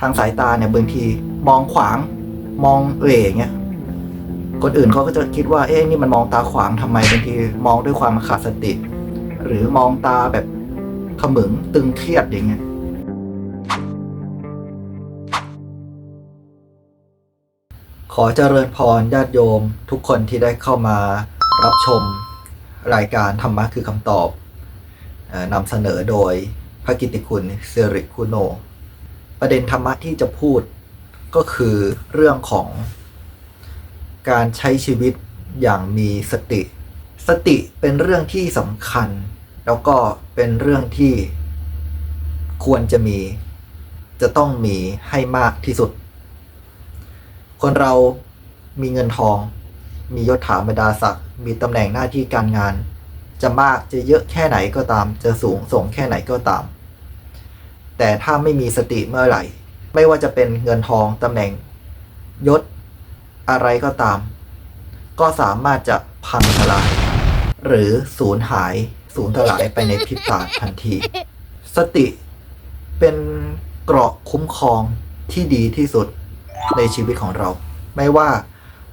ทางสายตาเนี่ยบางทีมองขวางมองเหล่เงี้ยคนอื่นเขาก็จะคิดว่าเอ๊ะนี่มันมองตาขวางทำไมบางทีมองด้วยความขาดสติ หรือมองตาแบบขมึงตึงเครียดอย่างเงี้ยขอเจริญพรญาติโยม ทุกคนที่ได้เข้ามารับชมรายการธรรมะคือคำตอบนำเสนอโดยพระกิติคุณสิริคุโน ประเด็นธรรมะที่จะพูดก็คือเรื่องของการใช้ชีวิตอย่างมีสติ สติเป็นเรื่องที่สำคัญ แล้วก็เป็นเรื่องที่ควรจะมี จะต้องมีให้มากที่สุด คนเรามีเงินทอง มียศถาบรรดาศักดิ์มีตำแหน่งหน้าที่การงาน จะมากจะเยอะแค่ไหนก็ตาม จะสูงส่งแค่ไหนก็ตาม แต่ถ้าไม่มีสติเมื่อไหร่ ไม่ว่าจะเป็นเงินทองตำแหน่ง ยศ อะไรก็ตาม ก็สามารถจะพังทลาย หรือสูญหายสูญทลายไปในพริบตาทันที สติเป็นเกราะคุ้มครองที่ดีที่สุดในชีวิตของเรา ไม่ว่า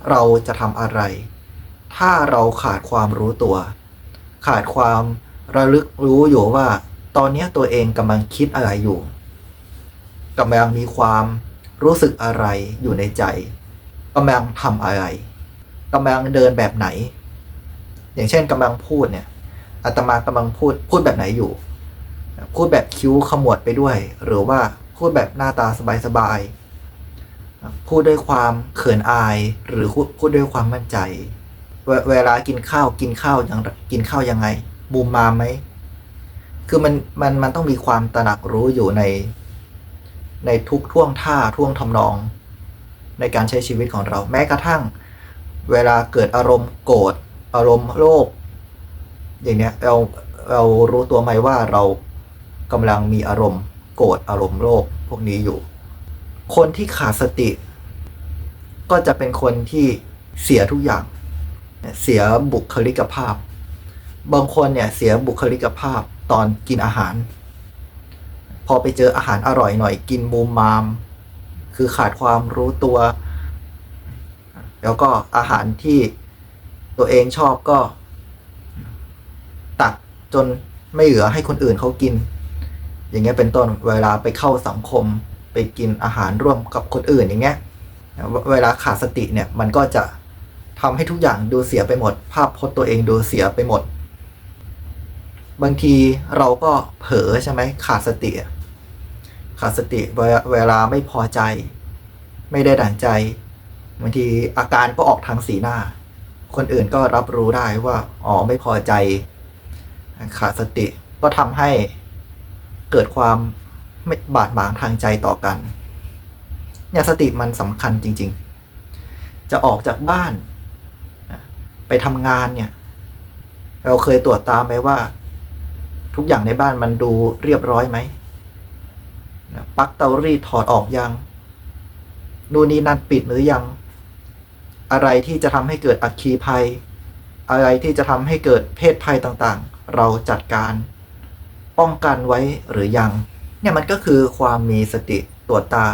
เราจะทำอะไร ถ้าเราขาดความรู้ตัว ขาดความระลึกรู้อยู่ว่า ตอนนี้ตัวเองกำลังคิดอะไรอยู่กำลังมีความรู้สึกอะไรอยู่ในใจกำลังทำอะไรกำลังเดินแบบไหน อย่างเช่นกำลังพูดเนี่ยอาตมากำลังพูดพูดแบบไหนอยู่ พูดแบบคิ้วขมวดไปด้วย หรือว่าพูดแบบหน้าตาสบายๆพูดด้วยความเขินอาย หรือพูดด้วยความมั่นใจ เวเวลากินข้าวกินข้าวยังกินข้าวยังไงบูมมาไหม คือมันมันมันต้องมีความตระหนักรู้อยู่ใน ในทุกท่วงท่าท่วงทำนอง ในการใช้ชีวิตของเรา แม้กระทั่ง เวลาเกิดอารมณ์โกรธอารมณ์โลภอย่างเนี้ยเราเรารู้ตัวไหมว่าเรากำลังมีอารมณ์ โกรธอารมณ์โลภพวกนี้อยู่ คนที่ขาดสติ ก็จะเป็นคนที่เสียทุกอย่าง เสียบุคลิกภาพ บางคนเนี่ยเสียบุคลิกภาพ ตอนกินอาหาร พอไปเจออาหารอร่อยหน่อยกินมูมมาม คือขาดความรู้ตัว แล้วก็อาหารที่ตัวเองชอบก็ ตักจนไม่เหลือให้คนอื่นเขากิน อย่างเงี้ยเป็นต้นเวลาไปเข้าสังคมไปกินอาหารร่วมกับคนอื่นอย่างเงี้ยเวเวลาขาดสติเนี่ยมันก็จะทำให้ทุกอย่างดูเสียไปหมด ภาพพจน์ตัวเองดูเสียไปหมด บางทีเราก็เผลอใช่ไหมขาดสติ ขาดสติเวลาเวลาไม่พอใจ ไม่ได้ดั่งใจบางทีอาการก็ออกทางสีหน้า คนอื่นก็รับรู้ได้ว่าอ๋อไม่พอใจ ขาดสติก็ทำให้เกิดความไม่บาดหมางทางใจต่อกันเนี่ยสติมันสำคัญจริง ๆ จะออกจากบ้าน ไปทำงานเนี่ย เราเคยตรวจตามไหมว่า ทุกอย่างในบ้านมันดูเรียบร้อยไหมปลั๊กเตารีดถอดออกยัง นู่นนี่นั่นปิดหรือยัง อะไรที่จะทำให้เกิดอัคคีภัย อะไรที่จะทำให้เกิดเพศภัยต่างๆ เราจัดการป้องกันไว้หรือยัง เนี่ยมันก็คือความมีสติตรวจตา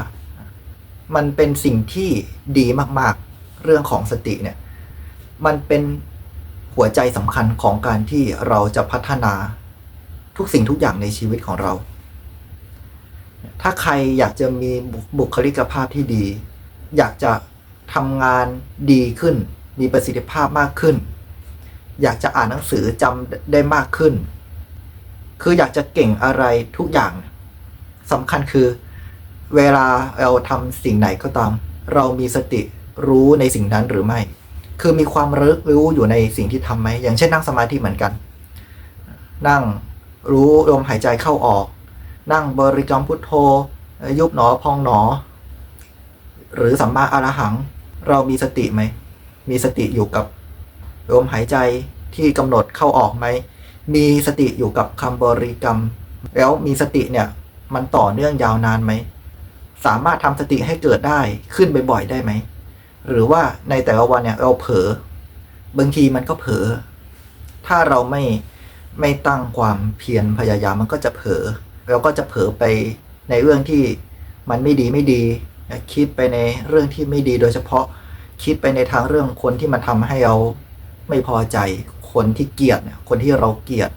มันเป็นสิ่งที่ดีมากๆ เรื่องของสติเนี่ย มันเป็นหัวใจสำคัญของการที่เราจะพัฒนา ทุกสิ่งทุกอย่างในชีวิตของเรา ถ้าใครอยากจะมีบุคลิกภาพที่ดี อยากจะทำงานดีขึ้น มีประสิทธิภาพมากขึ้น อยากจะอ่านหนังสือจำได้มากขึ้น คืออยากจะเก่งอะไรทุกอย่างสำคัญคือ เวลาเราทำสิ่งไหนก็ตาม เรามีสติรู้ในสิ่งนั้นหรือไม่ คือมีความรึกรู้อยู่ในสิ่งที่ทำไหม อย่างเช่นนั่งสมาธิเหมือนกัน นั่ง รู้ลมหายใจเข้าออก นั่งบริกรรมพุทโธ ยุบหนอพองหนอ หรือสัมมาอรหัง เรามีสติไหม มีสติอยู่กับลมหายใจที่กำหนดเข้าออกไหม มีสติอยู่กับคำบริกรรม แล้วมีสติเนี่ยมันต่อเนื่องยาวนานไหม สามารถทำสติให้เกิดได้ขึ้นบ่อยๆได้ไหม หรือว่าในแต่ละวันเนี่ยเราเผลอบางทีมันก็เผลอถ้าเราไม่ ไม่ตั้งความเพียรพยายามมันก็จะเผลอเราก็จะเผลอไปในเรื่องที่มันไม่ดีไม่ดี คิดไปในเรื่องที่ไม่ดีโดยเฉพาะคิดไปในทางเรื่องคนที่มันทำให้เราไม่พอใจ คนที่เกลียดเนี่ยคนที่เราเกลียด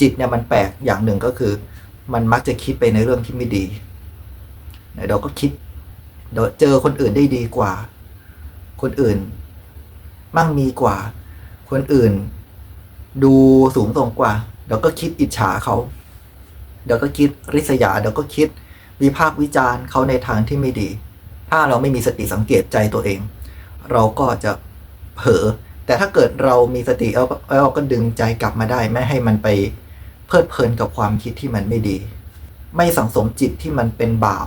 จิตเนี่ยมันแปลกอย่างหนึ่งก็คือ มันมักจะคิดไปในเรื่องที่ไม่ดีเราก็คิดเดี๋ยวเจอคนอื่นได้ดีกว่า คนอื่น มั่งมีกว่า คนอื่น ดูสูงส่งกว่า เดี๋ยวก็คิดอิจฉาเขา เดี๋ยวก็คิดริษยา เดี๋ยวก็คิดวิพากษ์วิจารณ์เขาในทางที่ไม่ดี ถ้าเราไม่มีสติสังเกตใจตัวเอง เราก็จะเผลอ แต่ถ้าเกิดเรามีสติเราเราก็ดึงใจกลับมาได้ ไม่ให้มันไปเพลิดเพลินกับความคิดที่มันไม่ดี ไม่สังสมจิตที่มันเป็นบาป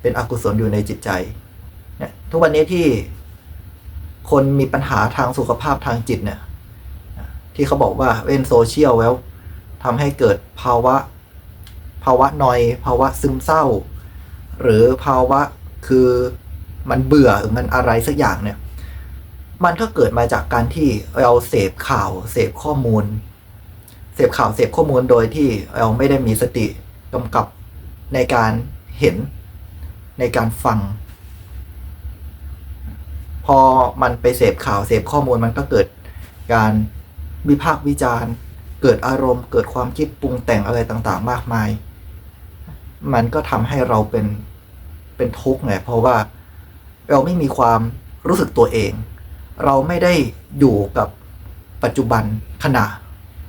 เป็นอกุศลอยู่ในจิตใจเนี่ยทุกวันนี้ที่คนมีปัญหาทางสุขภาพทางจิตเนี่ย ที่เขาบอกว่าเล่นโซเชียลแล้วทำให้เกิดภาวะ ภาวะนอยภาวะซึมเศร้า หรือภาวะคือมันเบื่อหรือมันอะไรสักอย่างเนี่ย มันก็เกิดมาจากการที่เราเสพข่าวเสพข้อมูล เสพข่าวเสพข้อมูลโดยที่เราไม่ได้มีสติกำกับในการเห็นในการฟัง พอมันไปเสพข่าวเสพข้อมูลมันก็เกิดการ วิพากษ์วิจารณ์ เกิดอารมณ์ เกิดความคิดปรุงแต่งอะไรต่างๆ มากมาย มันก็ทำให้เราเป็นเป็นทุกข์ไงเพราะว่าเราไม่มีความรู้สึกตัวเอง เราไม่ได้อยู่กับปัจจุบันขณะ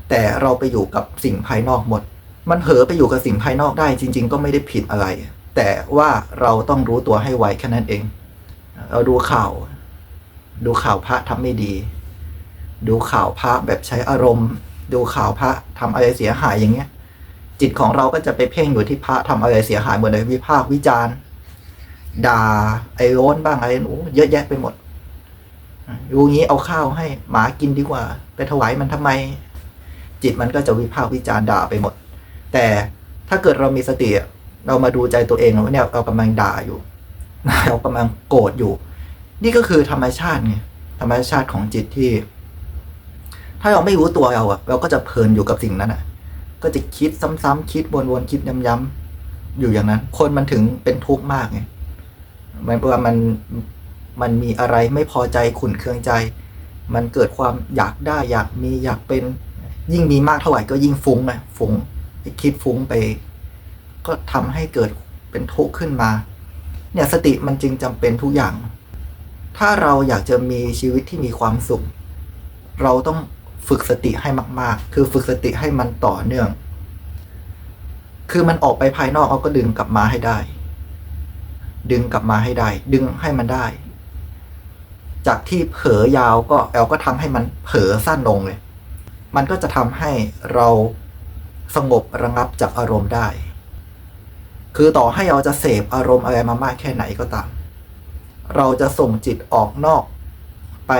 แต่เราไปอยู่กับสิ่งภายนอกหมด มันเผลอไปอยู่กับสิ่งภายนอกได้จริง ๆ ก็ไม่ได้ผิดอะไร แต่ว่าเราต้องรู้ตัวให้ไวแค่นั้นเอง เราดูข่าว ดูข่าวพระทำไม่ดี ดูข่าวพระแบบใช้อารมณ์ ดูข่าวพระทำอะไรเสียหายอย่างเงี้ย จิตของเราก็จะไปเพ่งอยู่ที่พระทำอะไรเสียหายหมดเลยวิพากษ์วิจารณ์ด่าไอ้โร้นบ้างอะไรโอ้เยอะแยะไปหมดดูงี้เอาข้าวให้หมากินดีกว่า ไปถวายมันทำไม จิตมันก็จะวิพากษ์วิจารณ์ด่าไปหมด แต่ถ้าเกิดเรามีสติเรามาดูใจตัวเองว่าเนี่ยเรากำลังด่าอยู่เรากำลังโกรธอยู่ นี่ก็คือธรรมชาติไงธรรมชาติของจิตที่ ถ้าเราไม่รู้ตัวเราอะเราก็จะเพลินอยู่กับสิ่งนั้นอะก็จะคิดซ้ำๆคิดวนๆคิดย้ำๆอยู่อย่างนั้น คนมันถึงเป็นทุกข์มากไงมันเพราะว่ามันมันมีอะไรไม่พอใจขุนเคืองใจ มันเกิดความอยากได้อยากมีอยากเป็นยิ่งมีมากเท่าไหร่ก็ยิ่งฟุ้งไงฟุ้งคิดฟุ้งไป ก็ทำให้เกิดเป็นทุกข์ขึ้นมา เนี่ยสติมันจึงจำเป็นทุกอย่าง ถ้าเราอยากจะมีชีวิตที่มีความสุข เราต้อง ฝึกสติให้มาก ๆ คือฝึกสติให้มันต่อเนื่อง คือมันออกไปภายนอกเอาก็ดึงกลับมาให้ได้ ดึงกลับมาให้ได้ ดึงให้มันได้ จากที่เผลอยาวก็แอลก็ทำให้มันเผลอสั้นลงเลย มันก็จะทำให้เราสงบระงับจากอารมณ์ได้ คือต่อให้เราจะเสพอารมณ์อะไรมามากแค่ไหนก็ตาม เราจะส่งจิตออกนอกไป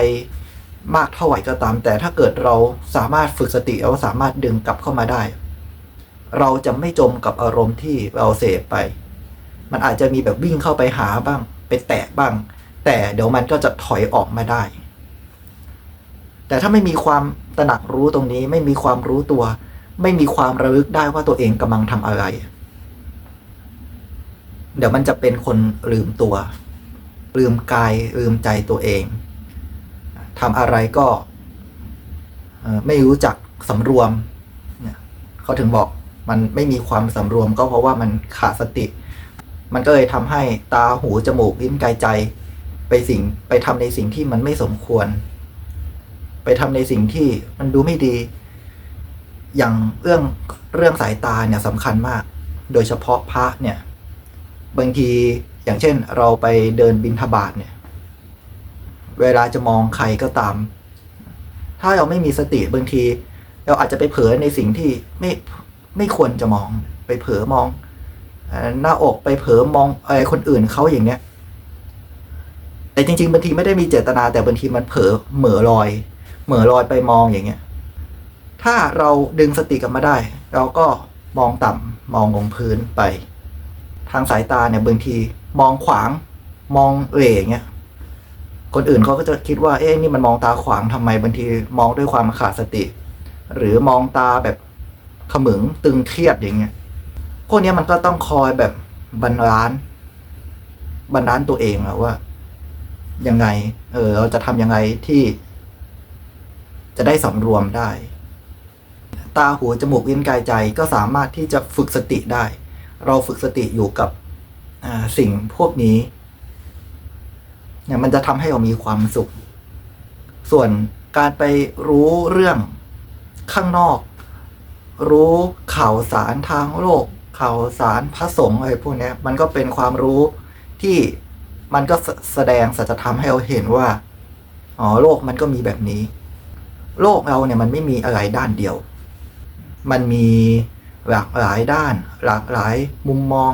มากเท่าไหร่ก็ตาม แต่ถ้าเกิดเราสามารถฝึกสติเราสามารถดึงกลับเข้ามาได้ เราจะไม่จมกับอารมณ์ที่เราเสพไป มันอาจจะมีแบบวิ่งเข้าไปหาบ้าง ไปแตะบ้าง แต่เดี๋ยวมันก็จะถอยออกมาได้ แต่ถ้าไม่มีความตระหนักรู้ตรงนี้ไม่มีความรู้ตัว ไม่มีความระลึกได้ว่าตัวเองกำลังทำอะไร เดี๋ยวมันจะเป็นคนลืมตัว ลืมกายลืมใจตัวเอง ทำอะไรก็ไม่รู้จักสำรวมเขาถึงบอกมันไม่มีความสำรวมก็เพราะว่ามันขาดสติ มันก็เลยทำให้ตาหูจมูกลิ้นกายใจ ไปสิ่งไปทำในสิ่งที่มันไม่สมควร ไปทำในสิ่งที่มันดูไม่ดี อย่างเรื่องเรื่องสายตาเนี่ยสำคัญมาก โดยเฉพาะพระเนี่ย บางทีอย่างเช่นเราไปเดินบินทบาทเนี่ย เวลาจะมองใครก็ตาม ถ้าเราไม่มีสติบางที เราอาจจะไปเผลอในสิ่งที่ไม่ไม่ควรจะมอง ไปเผลอมองหน้าอกไปเผลอมองอะไรคนอื่นเขาอย่างเนี้ย แต่จริงๆบางทีไม่ได้มีเจตนา แต่บางทีมันเผลอเหม่อลอย เหม่อลอยไปมองอย่างเงี้ย ถ้าเราดึงสติกลับมาได้ เราก็มองต่ำมองลงพื้นไป ทางสายตาเนี่ยบางทีมองขวางมองเหล่เงี้ย คนอื่นเขาก็จะคิดว่า เอ๊ะนี่มันมองตาขวางทำไมบางทีมองด้วยความขาดสติ หรือมองตาแบบขมึงตึงเครียดอย่างเงี้ยพวกนี้มันก็ต้องคอยแบบบรรลานบรรลานตัวเองอะว่ายังไง เออ เราจะทำยังไงที่ จะได้สำรวมได้ ตาหูจมูกลิ้นกายใจก็สามารถที่จะฝึกสติได้ เราฝึกสติอยู่กับสิ่งพวกนี้ เนี่ยมันจะทำให้เรามีความสุข ส่วนการไปรู้เรื่องข้างนอก รู้ข่าวสารทางโลกข่าวสารพระสงฆ์อะไรพวกนี้มันก็เป็นความรู้ที่มันก็สแสดงสัจธรรมให้เราเห็นว่าอ๋อโลกมันก็มีแบบนี้ โลกเราเนี่ยมันไม่มีอะไรด้านเดียว มันมีหลากหลายด้าน หลากหลายมุมมอง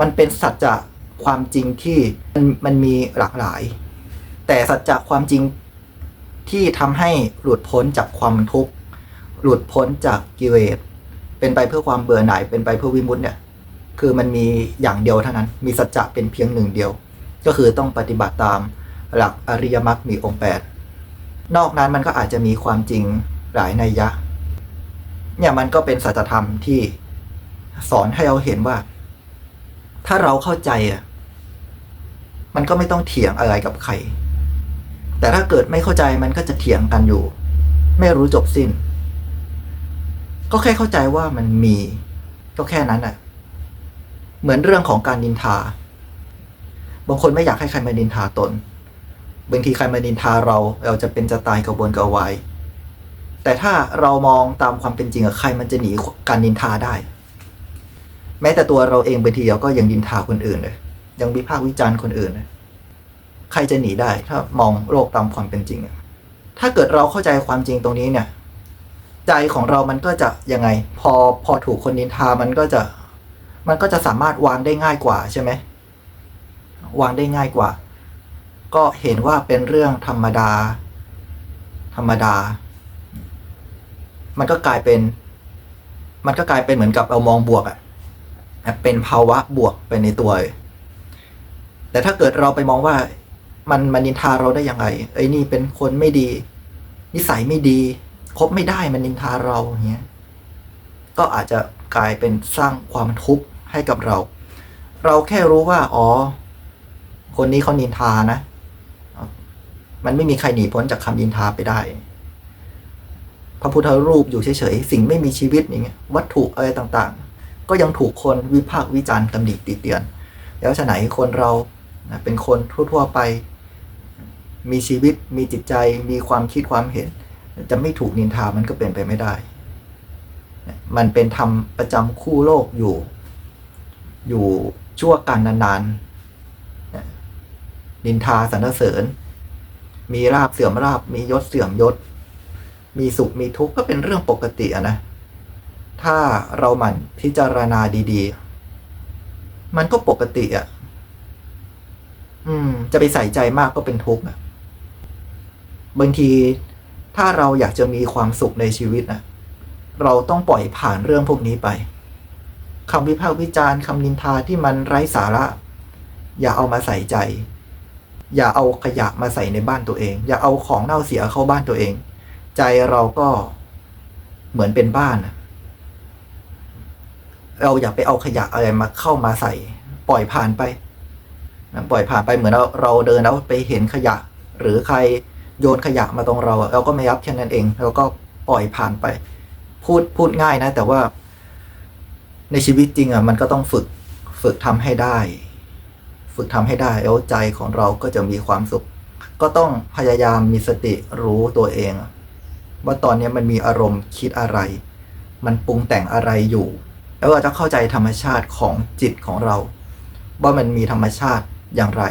มันเป็นสัจจะ ความจริงที่มันมันมีหลากหลาย แต่สัจจะความจริงที่ทำให้หลุดพ้นจากความทุกข์หลุดพ้นจากกิเลสเป็นไปเพื่อความเบื่อหน่ายเป็นไปเพื่อวิมุตติเนี่ย คือมันมีอย่างเดียวเท่านั้น มีสัจจะเป็นเพียงหนึ่งเดียว ก็คือต้องปฏิบัติตามหลักอริยมรรคมีองค์แปดนอกนั้นมันก็อาจจะมีความจริงหลายนัยยะ เนี่ยมันก็เป็นสัจธรรมที่สอนให้เราเห็นว่า ถ้าเราเข้าใจอะ มันก็ไม่ต้องเถียงอะไรกับใคร แต่ถ้าเกิดไม่เข้าใจมันก็จะเถียงกันอยู่ ไม่รู้จบสิ้น ก็แค่เข้าใจว่ามันมี ก็แค่นั้นอะ เหมือนเรื่องของการนินทา บางคนไม่อยากให้ใครมานินทาตน บางทีใครมานินทาเรา เราจะเป็นจะตายกระวนกระวาย แต่ถ้าเรามองตามความเป็นจริงอะใครมันจะหนีการนินทาได้ แม้แต่ตัวเราเองบางทีเราก็ยังนินทาคนอื่นเลย ยังวิพากษ์วิจารณ์คนอื่น ใครจะหนีได้ถ้ามองโลกตามความเป็นจริงอะถ้าเกิดเราเข้าใจความจริงตรงนี้เนี่ย ใจของเรามันก็จะยังไง พอพอถูกคนนินทามันก็จะ มันก็จะสามารถวางได้ง่ายกว่าใช่ไหมวางได้ง่ายกว่า ก็เห็นว่าเป็นเรื่องธรรมดา ธรรมดา มันก็กลายเป็น มันก็กลายเป็นเหมือนกับเรามองบวกอะเป็นภาวะบวกไปในตัวเลย แต่ถ้าเกิดเราไปมองว่ามันมันนินทาเราได้ยังไงไอ้นี่เป็นคนไม่ดี นิสัยไม่ดีคบไม่ได้มันนินทาเราอย่างเงี้ยก็อาจจะกลายเป็นสร้างความทุกข์ให้กับเรา เราแค่รู้ว่า อ๋อ คนนี้เขานินทานะ มันไม่มีใครหนีพ้นจากคำนินทาไปได้ พระพุทธรูปอยู่เฉยๆ สิ่งไม่มีชีวิตอย่างเงี้ย วัตถุอะไรต่างๆ ก็ยังถูกคนวิพากษ์วิจารณ์ตำหนิติเตียน แล้วฉะไหนคนเรา นะเป็นคนทั่ว ๆไป มีชีวิตมีจิตใจมีความคิดความเห็น จะไม่ถูกนินทามันก็เป็นไปไม่ได้ มันเป็นธรรมประจำคู่โลกอยู่ อยู่ชั่วการนานๆนินทาสรรเสริญ มีราบเสื่อมราบ มียศเสื่อมยศ มีสุขมีทุกข์ก็เป็นเรื่องปกติอะนะถ้าเราหมั่นพิจารณาดี ๆ มันก็ปกติอะ อืม จะไปใส่ใจมากก็เป็นทุกข์อะบางทีถ้าเราอยากจะมีความสุขในชีวิตนะเราต้องปล่อยผ่านเรื่องพวกนี้ไปคำวิพากษ์วิจารณ์คำนินทาที่มันไร้สาระ อย่าเอามาใส่ใจ อย่าเอาขยะมาใส่ในบ้านตัวเอง อย่าเอาของเน่าเสียเข้าบ้านตัวเอง ใจเราก็เหมือนเป็นบ้านเราอย่าไปเอาขยะอะไรมาเข้ามาใส่ ปล่อยผ่านไป นะปล่อยผ่านไปเหมือนเราเราเดินแล้วไปเห็นขยะ หรือใครโยนขยะมาตรงเราเราก็ไม่รับแค่นั้นเองเราก็ปล่อยผ่านไป พูดพูดง่ายนะ แต่ว่าในชีวิตจริงอะมันก็ต้องฝึกฝึกทำให้ได้ ฝึกทำให้ได้แล้วใจของเราก็จะมีความสุข ก็ต้องพยายามมีสติรู้ตัวเอง ว่าตอนนี้มันมีอารมณ์คิดอะไร มันปรุงแต่งอะไรอยู่ แล้วเราจะเข้าใจธรรมชาติของจิตของเรา ว่ามันมีธรรมชาติ อย่างไร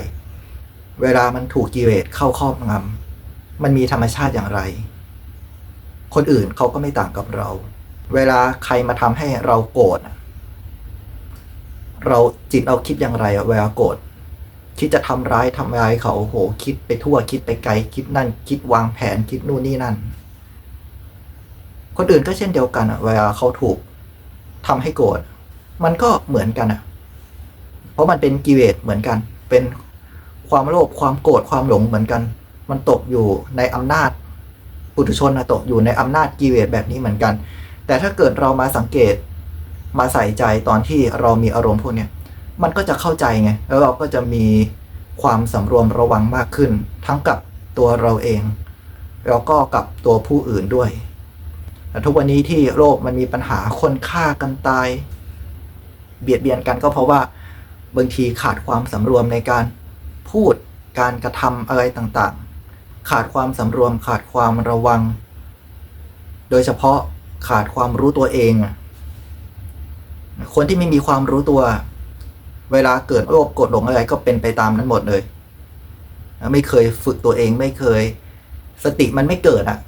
เวลามันถูกกิเลสเข้าครอบงำมันมีธรรมชาติอย่างไร คนอื่นเขาก็ไม่ต่างกับเรา เวลาใครมาทำให้เราโกรธเราจิตเราคิดอย่างไรเวลาโกรธคิดจะทำร้ายทำร้ายเขาโอ้โหคิดไปทั่วคิดไปไกล คิดนั่น คิดวางแผนคิดนู่นนี่นั่น คนอื่นก็เช่นเดียวกันเวลาเขาถูกทำให้โกรธมันก็เหมือนกันอะเพราะมันเป็นกิเลสเหมือนกัน เป็นความโลภความโกรธความหลงเหมือนกัน มันตกอยู่ในอำนาจปุถุชนนะตกอยู่ในอำนาจกิเลสแบบนี้เหมือนกัน แต่ถ้าเกิดเรามาสังเกตมาใส่ใจตอนที่เรามีอารมณ์พวกนี้มันก็จะเข้าใจไงแล้วเราก็จะมีความสำรวมระวังมากขึ้น ทั้งกับตัวเราเอง แล้วก็กับตัวผู้อื่นด้วยแต่ทุกวันนี้ที่โลกมันมีปัญหาคนฆ่ากันตาย เบียดเบียนกันก็เพราะว่า บางทีขาดความสำรวมในการพูดการกระทำอะไรต่างๆ ขาดความสำรวมขาดความระวัง โดยเฉพาะขาดความรู้ตัวเอง คนที่ไม่มีความรู้ตัว เวลาเกิดโรคกดหลงอะไรก็เป็นไปตามนั้นหมดเลย ไม่เคยฝึกตัวเองไม่เคย สติมันไม่เกิดอะ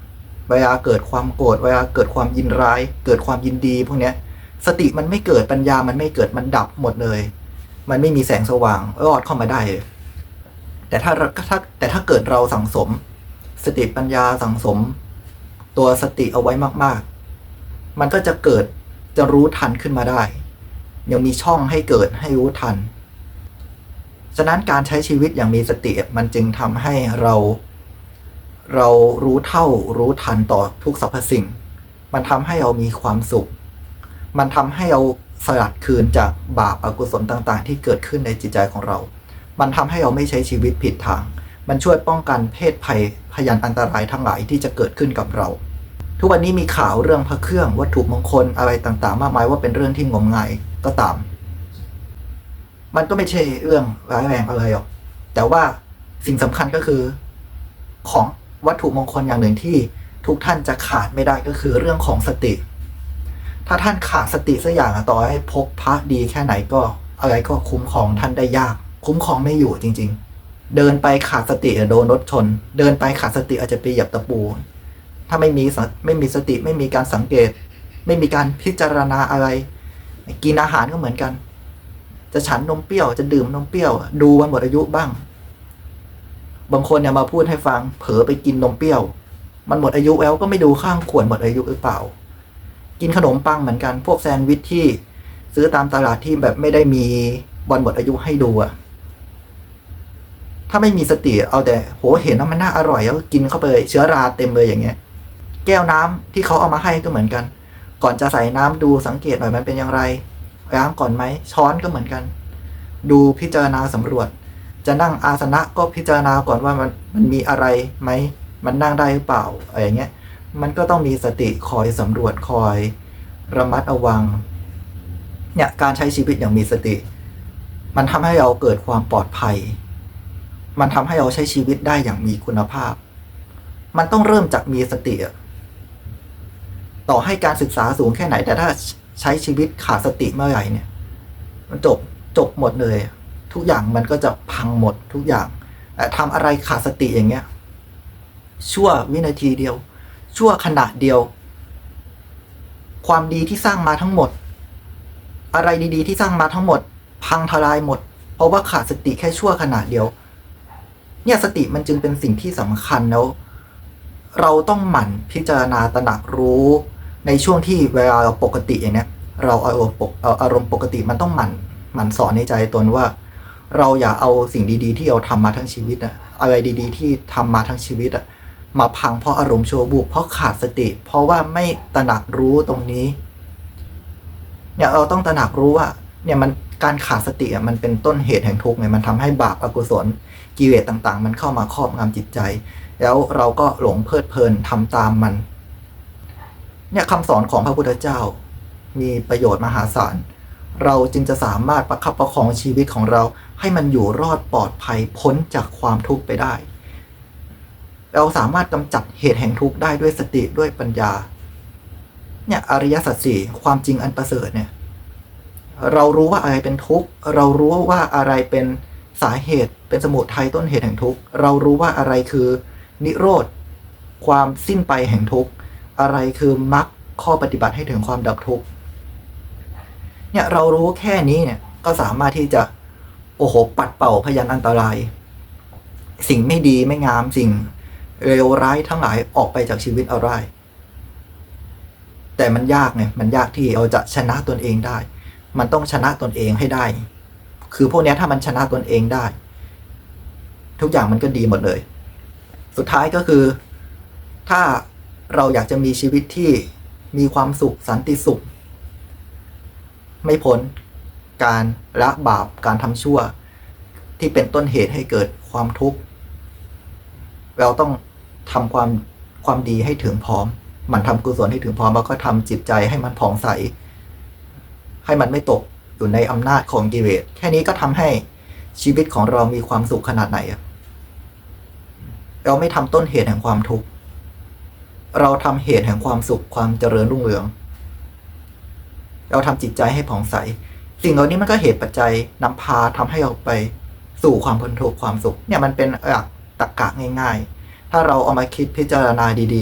เวลาเกิดความโกรธเวลาเกิดความยินร้าย เกิดความยินดีพวกเนี้ย สติมันไม่เกิดปัญญามันไม่เกิดมันดับหมดเลย มันไม่มีแสงสว่างรอดเข้ามาได้ แต่ถ้าถ้าแต่ถ้าเกิดเราสั่งสม สติปัญญาสั่งสม ตัวสติเอาไว้มาก ๆ มันก็จะเกิดจะรู้ทันขึ้นมาได้ ยังมีช่องให้เกิดให้รู้ทัน ฉะนั้นการใช้ชีวิตอย่างมีสติมันจึงทำให้เรา เรารู้เท่ารู้ทันต่อทุกสรรพสิ่ง มันทำให้เรามีความสุข มันทำให้เรา สลัดคืนจากบาปอกุศลต่างๆ ที่เกิดขึ้นในจิตใจของเรา มันทำให้เราไม่ใช้ชีวิตผิดทาง มันช่วยป้องกันเพศภัยพยันอันตรายทั้งหลายที่จะเกิดขึ้นกับเรา ทุกวันนี้มีข่าวเรื่องพระเครื่องวัตถุมงคลอะไรต่างๆ มากมายว่าเป็นเรื่องที่งมงายก็ตาม มันก็ไม่ใช่เรื่องร้ายแรงอะไรหรอก แต่ว่าสิ่งสำคัญก็คือ ของวัตถุมงคลอย่างหนึ่งที่ทุกท่านจะขาดไม่ได้ก็คือเรื่องของสติ ถ้าท่านขาดสติสักอย่างอะต่อให้พบพระดีแค่ไหนก็ อะไรก็คุ้มครองท่านได้ยาก คุ้มครองไม่อยู่จริง ๆ เดินไปขาดสติโดนรถชน เดินไปขาดสติอาจจะไปเหยียบตะปู ถ้าไม่มีสไม่มีสติไม่มีการสังเกต ไม่มีการพิจารณาอะไร กินอาหารก็เหมือนกัน จะฉันนมเปรี้ยวจะดื่มนมเปรี้ยว ดูวันหมดอายุบ้าง บางคนเนี่ยมาพูดให้ฟัง เผลอไปกินนมเปรี้ยว มันหมดอายุแล้วก็ไม่ดูข้างขวดหมดอายุหรือเปล่า กินขนมปังเหมือนกัน พวกแซนด์วิชที่ซื้อตามตลาดที่แบบไม่ได้มีวันหมดอายุให้ดูอะถ้าไม่มีสติเอาแต่โหเห็นว่ามันน่าอร่อยแล้วกินเข้าไปเชื้อราเต็มเลยอย่างเงี้ย แก้วน้ำที่เขาเอามาให้ก็เหมือนกัน ก่อนจะใส่น้ำดูสังเกตหน่อยมันเป็นอย่างไรล้างก่อนไหมช้อนก็เหมือนกัน ดูพิจารณาสำรวจ จะนั่งอาสนะก็พิจารณาก่อนว่ามันมันมีอะไรไหมมันนั่งได้หรือเปล่าอะไรอย่างเงี้ย มันก็ต้องมีสติคอยสำรวจคอยระมัดระวังเนี่ยการใช้ชีวิตอย่างมีสติ มันทำให้เราเกิดความปลอดภัย มันทำให้เราใช้ชีวิตได้อย่างมีคุณภาพ มันต้องเริ่มจากมีสติต่อให้การศึกษาสูงแค่ไหน แต่ถ้าใช้ชีวิตขาดสติเมื่อไหร่เนี่ย มันจบจบหมดเลย ทุกอย่างมันก็จะพังหมดทุกอย่างทำอะไรขาดสติอย่างเงี้ยชั่ววินาทีเดียว ชั่วขณะเดียว ความดีที่สร้างมาทั้งหมด อะไรดีๆ ที่สร้างมาทั้งหมด พังทลายหมด เพราะว่าขาดสติแค่ชั่วขณะเดียว เนี่ยสติมันจึงเป็นสิ่งที่สำคัญแล้ว เราต้องหมั่นพิจารณาตระหนักรู้ ในช่วงที่เวลาเราปกติอย่างเนี้ยเราอารมณ์ปกเอ่อารมณ์ปกติมันต้องหมั่นหมั่นสอนในใจตนว่า เราอย่าเอาสิ่งดีๆ ที่เราทำมาทั้งชีวิตอะอะไรดีๆ ที่ทำมาทั้งชีวิตอะ มาพังเพราะอารมณ์ชั่วบูบเพราะขาดสติ เพราะว่าไม่ตระหนักรู้ตรงนี้ เนี่ยเราต้องตระหนักรู้ว่า เนี่ยมันการขาดสติอะมันเป็นต้นเหตุแห่งทุกข์ไงมันทำให้บาปอกุศลกิเลสต่าง ๆ มันเข้ามาครอบงำจิตใจ แล้วเราก็หลงเพลิดเพลินทำตามมัน เนี่ยคำสอนของพระพุทธเจ้า มีประโยชน์มหาศาลเราจึงจะสามารถประคับประคองชีวิตของเราให้มันอยู่รอดปลอดภัยพ้นจากความทุกข์ไปได้ เราสามารถกำจัดเหตุแห่งทุกข์ได้ด้วยสติด้วยปัญญา เนี่ยอริยสัจสี่ความจริงอันประเสริฐเนี่ย เรารู้ว่าอะไรเป็นทุกข์ เรารู้ว่าอะไรเป็นสาเหตุเป็นสมุทัยต้นเหตุแห่งทุกข์ เรารู้ว่าอะไรคือนิโรธ ความสิ้นไปแห่งทุกข์ อะไรคือมรรคข้อปฏิบัติให้ถึงความดับทุกข์ เนี่ยเรารู้แค่นี้เนี่ยก็สามารถที่จะโอ้โหปัดเป่าพยันอันตราย สิ่งไม่ดีไม่งามสิ่ง เลวร้ายทั้งหลายออกไปจากชีวิตเอาได้ แต่มันยากไงมันยากที่เราจะชนะตนเองได้ มันต้องชนะตนเองให้ได้ คือพวกนี้ถ้ามันชนะตนเองได้ ทุกอย่างมันก็ดีหมดเลย สุดท้ายก็คือ ถ้าเราอยากจะมีชีวิตที่มีความสุขสันติสุข ไม่พ้นการละบาปการทำชั่ว ที่เป็นต้นเหตุให้เกิดความทุกข์ เราต้อง ทำความความดีให้ถึงพร้อม มันทำกุศลให้ถึงพร้อมแล้วก็ทำจิตใจให้มันผ่องใส ให้มันไม่ตกอยู่ในอำนาจของกิเลสแค่นี้ก็ทำให้ชีวิตของเรามีความสุขขนาดไหนอะเราไม่ทำต้นเหตุแห่งความทุกข์เราทำเหตุแห่งความสุขความเจริญรุ่งเรือง เราทำจิตใจให้ผ่องใส สิ่งเหล่านี้มันก็เหตุปัจจัยนำพาทำให้เราไปสู่ความพ้นทุกข์ความสุข เนี่ยมันเป็นหลักตรรกะง่าย ๆ ถ้าเราเอามาคิดพิจารณาดี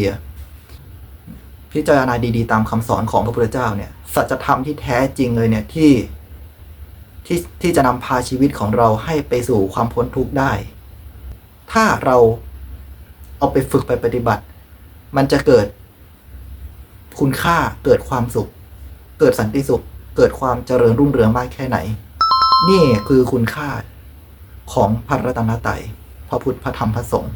ๆ พิจารณาดีๆ ตามคำสอนของพระพุทธเจ้าเนี่ยสัจธรรมที่แท้จริงเลยเนี่ยที่ที่ที่จะนำพาชีวิตของเราให้ไปสู่ความพ้นทุกข์ได้ ถ้าเราเอาไปฝึกไปปฏิบัติ มันจะเกิดคุณค่าเกิดความสุข เกิดสันติสุข เกิดความเจริญรุ่งเรืองมากแค่ไหน นี่คือคุณค่าของพระรัตนตรัยพระพุทธพระธรรมพระสงฆ์